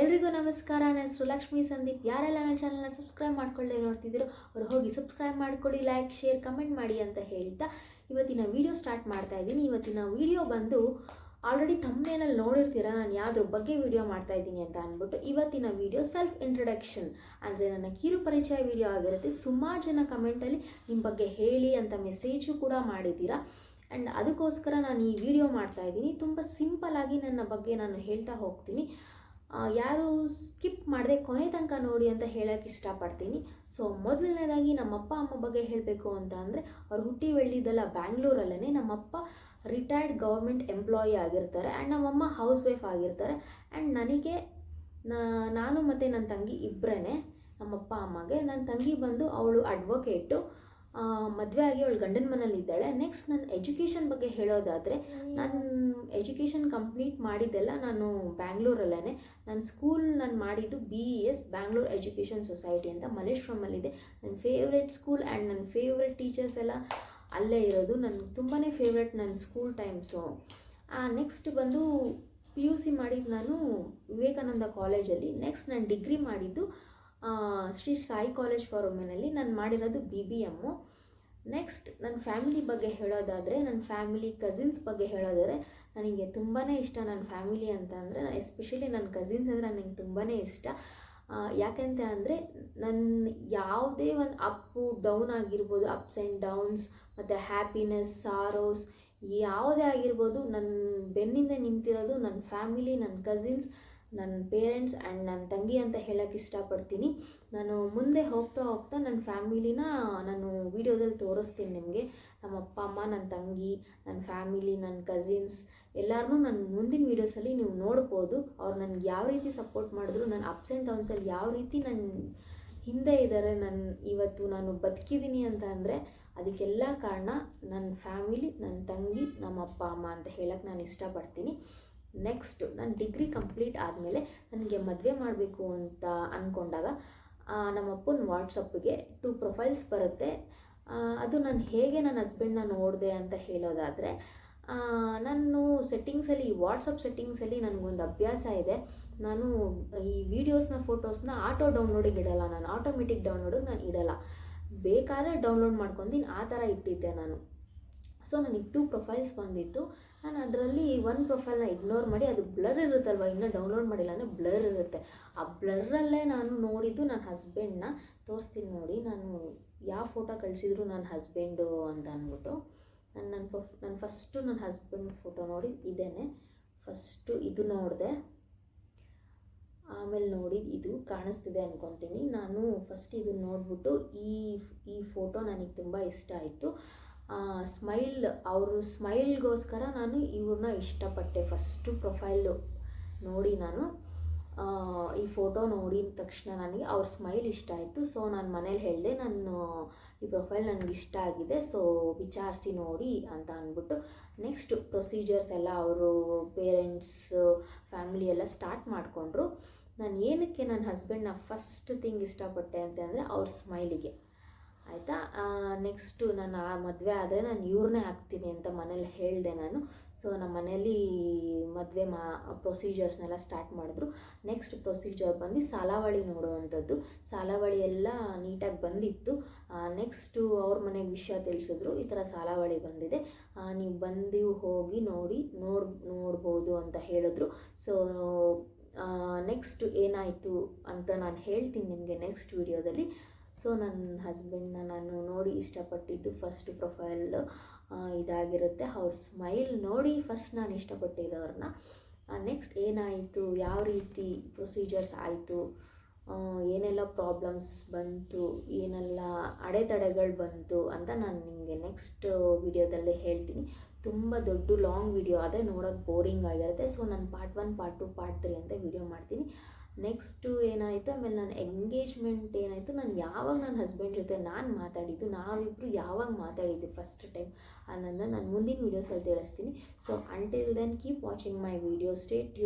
ಎಲ್ರಿಗೂ ನಮಸ್ಕಾರ. ನನ್ನ ಹೆಸರು ಲಕ್ಷ್ಮೀ ಸಂದೀಪ್. ಯಾರೆಲ್ಲ ನನ್ನ ಚಾನಲ್ನ ಸಬ್ಸ್ಕ್ರೈಬ್ ಮಾಡ್ಕೊಳ್ಳದೆ ನೋಡ್ತಿದ್ದೀರೋ ಅವ್ರು ಹೋಗಿ ಸಬ್ಸ್ಕ್ರೈಬ್ ಮಾಡ್ಕೊಳ್ಳಿ ಲೈಕ್ ಶೇರ್ ಕಮೆಂಟ್ ಮಾಡಿ ಅಂತ ಹೇಳ್ತಾ ಇವತ್ತಿನ ವಿಡಿಯೋ ಸ್ಟಾರ್ಟ್ ಮಾಡ್ತಾ ಇದ್ದೀನಿ. ಇವತ್ತಿನ ವಿಡಿಯೋ ಬಂದು ಆಲ್ರೆಡಿ ತಮ್ಮನೇನಲ್ಲಿ ನೋಡಿರ್ತೀರ? ನಾನು ಯಾವುದ್ರ ಬಗ್ಗೆ ವಿಡಿಯೋ ಮಾಡ್ತಾ ಇದ್ದೀನಿ ಅಂತ ಅಂದ್ಬಿಟ್ಟು ಇವತ್ತಿನ ವಿಡಿಯೋ ಸೆಲ್ಫ್ ಇಂಟ್ರಡಕ್ಷನ್ ಅಂದರೆ ನನ್ನ ಕಿರು ಪರಿಚಯ ವಿಡಿಯೋ ಆಗಿರುತ್ತೆ. ಸುಮಾರು ಜನ ಕಮೆಂಟಲ್ಲಿ ನಿಮ್ಮ ಬಗ್ಗೆ ಹೇಳಿ ಅಂತ ಮೆಸೇಜು ಕೂಡ ಮಾಡಿದ್ದೀರಾ? ಆ್ಯಂಡ್ ಅದಕ್ಕೋಸ್ಕರ ನಾನು ಈ ವಿಡಿಯೋ ಮಾಡ್ತಾ ಇದ್ದೀನಿ. ತುಂಬ ಸಿಂಪಲ್ ಆಗಿ ನನ್ನ ಬಗ್ಗೆ ನಾನು ಹೇಳ್ತಾ ಹೋಗ್ತೀನಿ. ಯಾರು ಸ್ಕಿಪ್ ಮಾಡದೆ ಕೊನೆ ತನಕ ನೋಡಿ ಅಂತ ಹೇಳೋಕ್ಕೆ ಇಷ್ಟಪಡ್ತೀನಿ. ಸೊ ಮೊದಲನೇದಾಗಿ ನಮ್ಮಪ್ಪ ಅಮ್ಮ ಬಗ್ಗೆ ಹೇಳಬೇಕು ಅಂತ ಅಂದರೆ, ಅವ್ರು ಹುಟ್ಟಿ ಬೆಳೆದಿದ್ದೆಲ್ಲ ಬ್ಯಾಂಗ್ಳೂರಲ್ಲೇ ನಮ್ಮಪ್ಪ ರಿಟೈರ್ಡ್ ಗೌರ್ಮೆಂಟ್ ಎಂಪ್ಲಾಯಿ ಆಗಿರ್ತಾರೆ ಆ್ಯಂಡ್ ನಮ್ಮಮ್ಮ ಹೌಸ್ ವೈಫ್ ಆಗಿರ್ತಾರೆ. ಆ್ಯಂಡ್ ನನಗೆ ನಾನು ಮತ್ತು ನನ್ನ ತಂಗಿ ಇಬ್ಬರೇ ನಮ್ಮಪ್ಪ ಅಮ್ಮಗೆ. ನನ್ನ ತಂಗಿ ಬಂದು ಅವಳು ಅಡ್ವೊಕೇಟು ಮದುವೆ ಆಗಿ ಅವಳು ಗಂಡನ ಮನೇಲಿ ಇದ್ದಾಳೆ. ನೆಕ್ಸ್ಟ್ ನನ್ನ ಎಜುಕೇಷನ್ ಬಗ್ಗೆ ಹೇಳೋದಾದರೆ, ನಾನು ಎಜುಕೇಷನ್ ಕಂಪ್ಲೀಟ್ ಮಾಡಿದ್ದೆಲ್ಲ ನಾನು ಬ್ಯಾಂಗ್ಳೂರಲ್ಲೇ ನನ್ನ ಸ್ಕೂಲ್ ನಾನು ಮಾಡಿದ್ದು B E S Bangalore education society ಅಂತ ಮಲೇಶ್ವರಮಲ್ಲಿದೆ ನನ್ನ ಫೇವ್ರೆಟ್ ಸ್ಕೂಲ್ ಆ್ಯಂಡ್ ನನ್ನ ಫೇವ್ರೆಟ್ ಟೀಚರ್ಸ್ ಎಲ್ಲ ಅಲ್ಲೇ ಇರೋದು. ನನಗೆ ತುಂಬಾ ಫೇವ್ರೆಟ್ ನನ್ನ ಸ್ಕೂಲ್ ಟೈಮ್ಸು ನೆಕ್ಸ್ಟ್ ಬಂದು ಪಿ ಯು ಸಿ ಮಾಡಿದ್ದು ನಾನು ವಿವೇಕಾನಂದ ಕಾಲೇಜಲ್ಲಿ ನೆಕ್ಸ್ಟ್ ನಾನು ಡಿಗ್ರಿ ಮಾಡಿದ್ದು ಶ್ರೀ ಸಾಯಿ ಕಾಲೇಜ್ ಫಾರ್ ವುಮೆನಲ್ಲಿ ನಾನು ಮಾಡಿರೋದು ಬಿ ಬಿ ಎಮ್ಮು ನೆಕ್ಸ್ಟ್ ನನ್ನ ಫ್ಯಾಮಿಲಿ ಬಗ್ಗೆ ಹೇಳೋದಾದರೆ ನನ್ನ ಫ್ಯಾಮಿಲಿ ಕಸಿನ್ಸ್ ಬಗ್ಗೆ ಹೇಳೋದಾದರೆ, ನನಗೆ ತುಂಬಾ ಇಷ್ಟ ನನ್ನ ಫ್ಯಾಮಿಲಿ ಅಂತ ಅಂದರೆ ಎಸ್ಪೆಷಲಿ ನನ್ನ ಕಸಿನ್ಸ್ ಅಂದರೆ ನನಗೆ ತುಂಬಾ ಇಷ್ಟ. ಯಾಕೆಂತ ಅಂದರೆ ನನ್ನ ಯಾವುದೇ ಒಂದು ಅಪ್ಪು ಡೌನ್ ಆಗಿರ್ಬೋದು ಅಪ್ಸ್ ಆ್ಯಂಡ್ ಡೌನ್ಸ್ ಮತ್ತು ಹ್ಯಾಪಿನೆಸ್ ಸಾರೋಸ್ ಯಾವುದೇ ಆಗಿರ್ಬೋದು ನನ್ನ ಬೆನ್ನಿಂದ ನಿಂತಿರೋದು ನನ್ನ ಫ್ಯಾಮಿಲಿ ನನ್ನ ಕಸಿನ್ಸ್ ನನ್ನ ಪೇರೆಂಟ್ಸ್ ಆ್ಯಂಡ್ ನನ್ನ ತಂಗಿ ಅಂತ ಹೇಳೋಕ್ಕೆ ಇಷ್ಟಪಡ್ತೀನಿ. ನಾನು ಮುಂದೆ ಹೋಗ್ತಾ ಹೋಗ್ತಾ ನನ್ನ ಫ್ಯಾಮಿಲಿನ ನಾನು ವೀಡಿಯೋದಲ್ಲಿ ತೋರಿಸ್ತೀನಿ ನಿಮಗೆ. ನಮ್ಮ ಅಪ್ಪ, ಅಮ್ಮ, ನನ್ನ ತಂಗಿ, ನನ್ನ ಫ್ಯಾಮಿಲಿ, ನನ್ನ ಕಸಿನ್ಸ್ ಎಲ್ಲರನ್ನೂ ನನ್ನ ಮುಂದಿನ ವೀಡಿಯೋಸಲ್ಲಿ ನೀವು ನೋಡ್ಬೋದು. ಅವ್ರು ನನಗೆ ಯಾವ ರೀತಿ ಸಪೋರ್ಟ್ ಮಾಡಿದ್ರು, ನನ್ನ ಅಪ್ಸ್ ಆ್ಯಂಡ್ ಡೌನ್ಸಲ್ಲಿ ಯಾವ ರೀತಿ ನನ್ನ ಹಿಂದೆ ಇದ್ದಾರೆ ನನ್ನ ಇವತ್ತು ನಾನು ಬದುಕಿದ್ದೀನಿ ಅಂತ ಅಂದರೆ ಅದಕ್ಕೆಲ್ಲ ಕಾರಣ ನನ್ನ ಫ್ಯಾಮಿಲಿ, ನನ್ನ ತಂಗಿ, ನಮ್ಮ ಅಪ್ಪ, ಅಮ್ಮ ಅಂತ ಹೇಳಕ್ಕೆ ನಾನು ಇಷ್ಟಪಡ್ತೀನಿ. ನೆಕ್ಸ್ಟು ನಾನು ಡಿಗ್ರಿ ಕಂಪ್ಲೀಟ್ ಆದಮೇಲೆ ನನಗೆ ಮದುವೆ ಮಾಡಬೇಕು ಅಂತ ಅಂದ್ಕೊಂಡಾಗ ನಮ್ಮ ಅಪ್ಪನ ವಾಟ್ಸಪ್ಗೆ ಟೂ ಪ್ರೊಫೈಲ್ಸ್ ಬರುತ್ತೆ. ಅದು ನಾನು ಹೇಗೆ ನನ್ನ ಹಸ್ಬೆಂಡ್ನ ನೋಡಿದೆ ಅಂತ ಹೇಳೋದಾದರೆ ನಾನು ಸೆಟ್ಟಿಂಗ್ಸಲ್ಲಿ ವಾಟ್ಸಪ್ ಸೆಟ್ಟಿಂಗ್ಸಲ್ಲಿ ನನಗೊಂದು ಅಭ್ಯಾಸ ಇದೆ. ನಾನು ಈ ವಿಡಿಯೋಸ್ನ ಫೋಟೋಸ್ನ ಆಟೋ ಡೌನ್ಲೋಡಿಗೆ ಇಡಲ್ಲ ನಾನು. ಆಟೋಮೆಟಿಕ್ ಡೌನ್ಲೋಡಿಗೆ ನಾನು ಇಡಲ್ಲ. ಬೇಕಾದ್ರೆ ಡೌನ್ಲೋಡ್ ಮಾಡ್ಕೊತೀನಿ ಆ ಥರ ಇಟ್ಟಿದ್ದೆ ನಾನು. ಸೊ ನನಗೆ ಟೂ ಪ್ರೊಫೈಲ್ಸ್ ಬಂದಿತ್ತು. ನಾನು ಅದರಲ್ಲಿ ಒನ್ ಪ್ರೊಫೈಲ್ನ ಇಗ್ನೋರ್ ಮಾಡಿ ಅದು ಬ್ಲರ್ ಇರುತ್ತಲ್ವ? ಇನ್ನೂ ಡೌನ್ಲೋಡ್ ಮಾಡಿಲ್ಲ ಅಂದರೆ ಬ್ಲರ್ ಇರುತ್ತೆ. ಆ ಬ್ಲರಲ್ಲೇ ನಾನು ನೋಡಿದ್ದು ನನ್ನ ಹಸ್ಬೆಂಡ್ನ ತೋರಿಸ್ತೀನಿ ನೋಡಿ, ನಾನು ಯಾವ ಫೋಟೋ ಕಳಿಸಿದ್ರು ನನ್ನ ಹಸ್ಬೆಂಡು ಅಂತ ಅಂದ್ಬಿಟ್ಟು. ನಾನು ನನ್ನ ಪ್ರೊಫ್ ನಾನು ಫಸ್ಟು ನನ್ನ ಹಸ್ಬೆಂಡ್ ಫೋಟೋ ನೋಡಿ, ಇದೇನೆ. ಫಸ್ಟು ಇದು ನೋಡಿದೆ. ಆಮೇಲೆ ನೋಡಿ, ಇದು ಕಾಣಿಸ್ತಿದೆ ಅಂದ್ಕೊತೀನಿ ನಾನು ಫಸ್ಟ್ ಇದನ್ನ ನೋಡಿಬಿಟ್ಟು ಈ ಈ ಫೋಟೋ ನನಗೆ ತುಂಬ ಇಷ್ಟ ಆಯಿತು. ಸ್ಮೈಲ್ ಅವರು ಸ್ಮೈಲ್ಗೋಸ್ಕರ ನಾನು ಇವ್ರನ್ನ ಇಷ್ಟಪಟ್ಟೆ. ಫಸ್ಟು ಪ್ರೊಫೈಲು ನೋಡಿ ನಾನು. ಈ ಫೋಟೋ ನೋಡಿದ ತಕ್ಷಣ ನನಗೆ ಅವ್ರ ಸ್ಮೈಲ್ ಇಷ್ಟ ಆಯಿತು. ಸೊ ನಾನು ಮನೇಲಿ ಹೇಳಿದೆ, ನಾನು ಈ ಪ್ರೊಫೈಲ್ ನನಗೆ ಇಷ್ಟ ಆಗಿದೆ. ಸೊ ವಿಚಾರಿಸಿ ನೋಡಿ ಅಂತ ಅಂದ್ಬಿಟ್ಟು ನೆಕ್ಸ್ಟ್ ಪ್ರೊಸೀಜರ್ಸ್ ಎಲ್ಲ ಅವರು ಪೇರೆಂಟ್ಸ್ ಫ್ಯಾಮಿಲಿ ಎಲ್ಲ ಸ್ಟಾರ್ಟ್ ಮಾಡಿಕೊಂಡ್ರು. ನಾನು ಏನಕ್ಕೆ ನನ್ನ ಹಸ್ಬೆಂಡ್ನ ಫಸ್ಟ್ ಥಿಂಗ್ ಇಷ್ಟಪಟ್ಟೆ ಅಂತಂದರೆ ಅವ್ರ ಸ್ಮೈಲಿಗೆ ಆಯಿತಾ? ನೆಕ್ಸ್ಟು ನಾನು ಆ ಮದುವೆ ಆದರೆ ನಾನು ಇವ್ರನ್ನೇ ಹಾಕ್ತೀನಿ ಅಂತ ಮನೇಲಿ ಹೇಳಿದೆ ನಾನು. ಸೊ ನಮ್ಮ ಮನೇಲಿ ಮದುವೆ ಮಾ ಪ್ರೊಸೀಜರ್ಸ್ನೆಲ್ಲ ಸ್ಟಾರ್ಟ್ ಮಾಡಿದ್ರು. ನೆಕ್ಸ್ಟ್ ಪ್ರೊಸೀಜರ್ ಬಂದು ಸಾಲಾವಳಿ ನೋಡುವಂಥದ್ದು. ಸಾಲಾವಳಿ ಎಲ್ಲ ನೀಟಾಗಿ ಬಂದಿತ್ತು. ನೆಕ್ಸ್ಟು ಅವ್ರ ಮನೆಗೆ ವಿಷಯ ತಿಳಿಸಿದ್ರು. ಈ ಥರ ಸಾಲಾವಳಿ ಬಂದಿದೆ. ನೀವು ಬಂದು ಹೋಗಿ ನೋಡಿ, ನೋಡ್, ನೋಡ್ಬೋದು ಅಂತ ಹೇಳಿದ್ರು. ಸೊ ನೆಕ್ಸ್ಟ್ ಏನಾಯಿತು ಅಂತ ನಾನು ಹೇಳ್ತೀನಿ ನಿಮಗೆ ನೆಕ್ಸ್ಟ್ ವಿಡಿಯೋದಲ್ಲಿ ಸೊ ನನ್ನ ಹಸ್ಬೆಂಡ್ನ ನಾನು ನೋಡಿ ಇಷ್ಟಪಟ್ಟಿದ್ದು ಫಸ್ಟ್ ಪ್ರೊಫೈಲ್ ಇದಾಗಿರುತ್ತೆ. ಅವ್ರ ಸ್ಮೈಲ್ ನೋಡಿ ಫಸ್ಟ್ ನಾನು ಇಷ್ಟಪಟ್ಟಿದ್ದವ್ರನ್ನ ನೆಕ್ಸ್ಟ್ ಏನಾಯಿತು? ಯಾವ ರೀತಿ ಪ್ರೊಸೀಜರ್ಸ್ ಆಯಿತು? ಏನೆಲ್ಲ ಪ್ರಾಬ್ಲಮ್ಸ್ ಬಂತು? ಏನೆಲ್ಲ ಅಡೆತಡೆಗಳು ಬಂತು ಅಂತ ನಾನು ನಿಮಗೆ ನೆಕ್ಸ್ಟ್ ವಿಡಿಯೋದಲ್ಲೇ ಹೇಳ್ತೀನಿ. ತುಂಬ ದೊಡ್ಡ ಲಾಂಗ್ ವಿಡಿಯೋ ಅದೇ ನೋಡೋಕ್ಕೆ ಬೋರಿಂಗ್ ಆಗಿರುತ್ತೆ. ಸೊ ನಾನು part one part two part three ಅಂತ ವಿಡಿಯೋ ಮಾಡ್ತೀನಿ. ನೆಕ್ಸ್ಟು ಏನಾಯಿತು, ಆಮೇಲೆ ನನ್ನ ಎಂಗೇಜ್ಮೆಂಟ್ ಏನಾಯಿತು, ನಾನು ಯಾವಾಗ ನನ್ನ ಹಸ್ಬೆಂಡ್ ಜೊತೆ ನಾನು ಮಾತಾಡಿದ್ದು ನಾವಿಬ್ಬರು ಯಾವಾಗ ಮಾತಾಡಿದ್ದು ಫಸ್ಟ್ ಟೈಮ್ ಅನ್ನೋದನ್ನ ನಾನು ಮುಂದಿನ ವೀಡಿಯೋಸಲ್ಲಿ ತಿಳಿಸ್ತೀನಿ. So until then keep watching my video stay you